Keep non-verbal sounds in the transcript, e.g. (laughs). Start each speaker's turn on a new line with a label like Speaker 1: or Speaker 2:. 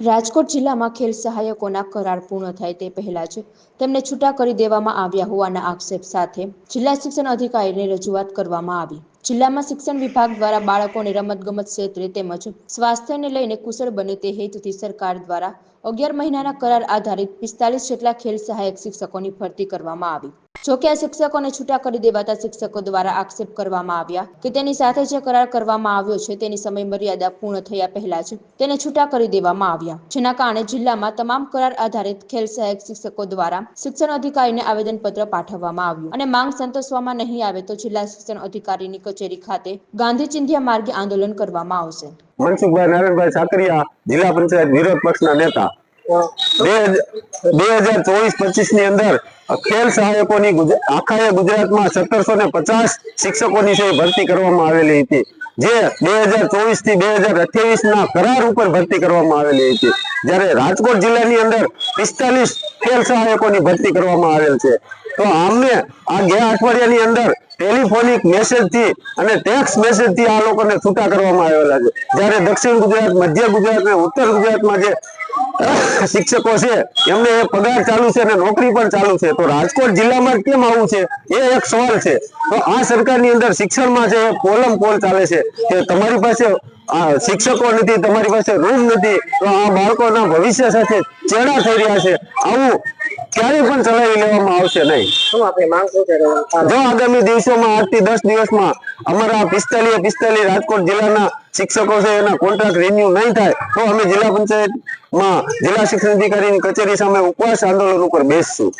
Speaker 1: રાજકોટ જિલ્લામાં ખેલ સહાયકોના કરાર પૂર્ણ થાય તે પહેલા જ તેમને છૂટા કરી દેવામાં આવ્યા હોવાના આક્ષેપ સાથે જિલ્લા શિક્ષણ અધિકારીને રજૂઆત કરવામાં આવી. જિલ્લામાં શિક્ષણ વિભાગ દ્વારા બાળકોને રમતગમત ક્ષેત્રે તેમજ સ્વાસ્થ્યને લઈને કુશળ બને તે હેતુથી સરકાર દ્વારા અગિયાર મહિનાના કરાર આધારિત પિસ્તાલીસ જેટલા ખેલ સહાયક શિક્ષકોની ભરતી કરવામાં આવી. જોકે આ શિક્ષકોને છૂટા કરી દેવાતા શિક્ષકો દ્વારા આક્ષેપ કરવામાં આવ્યા કે તેની સાથે જે કરાર કરવામાં આવ્યો છે તેની સમય મર્યાદા પૂર્ણ થયા પહેલા જ તેને છૂટા કરી દેવામાં આવ્યા. જેના કારણે જિલ્લામાં તમામ કરાર આધારિત ખેલ સહાયક શિક્ષકો દ્વારા શિક્ષણ અધિકારીને આવેદનપત્ર પાઠવવામાં આવ્યું. અને માંગ સંતોષવામાં નહીં આવે તો જિલ્લા શિક્ષણ અધિકારીની કચેરી ખાતે ગાંધી ચિંધ્યા માર્ગે આંદોલન કરવામાં આવશે.
Speaker 2: મનસુખભાઈ નારાયણભાઈ સાકરિયા જિલ્લા પંચાયત વિરોધ પક્ષના નેતા. બે હજાર ચોવીસ પચીસની અંદર ખેલ સહાયકોની આખા ગુજરાતમાં સત્તરસો ને પચાસ શિક્ષકોની ભરતી કરવામાં આવેલી હતી, જે બે હજાર ચોવીસથી બે હજાર અઠ્યાવીસ ના કરાર ઉપર ભરતી કરવામાં આવેલી હતી, જ્યારે રાજકોટ જિલ્લાની અંદર પિસ્તાલીસ ખેલ સહાયકોની ભરતી કરવામાં આવેલ છે. તો આમને આ ગયા અઠવાડિયાની અંદર ટેલિફોનિક મેસેજથી અને ટેક્સ મેસેજથી આ લોકોને છૂટા કરવામાં આવેલા છે. જ્યારે દક્ષિણ ગુજરાત, મધ્ય ગુજરાત અને ઉત્તર ગુજરાતમાં જે (laughs) શિક્ષકો છે એમને પગાર ચાલુ છે અને નોકરી પણ ચાલુ છે. તો રાજકોટ જિલ્લામાં કેમ આવું છે? એ એક સવાલ છે. તો આ સરકારની અંદર શિક્ષણમાં જે પોલમ પોલ ચાલે છે કે તમારી પાસે શિક્ષકો નથી તમારી પાસે રૂમ નથી તો આ બાળકોના ભવિષ્ય સાથે ચેડા થઈ રહ્યા છે. આવું ક્યારેય પણ ચલાવી લેવામાં આવશે નહીં. જો આગામી દિવસોમાં આઠથી દસ દિવસમાં અમારા પિસ્તાલીસ પિસ્તાલીસ રાજકોટ જિલ્લાના શિક્ષકો છે, એના કોન્ટ્રાક્ટ રિન્યુ નહીં થાય, તો અમે જિલ્લા પંચાયતમાં જિલ્લા શિક્ષણ અધિકારીની કચેરી સામે ઉપવાસ આંદોલન ઉપર બેસશું.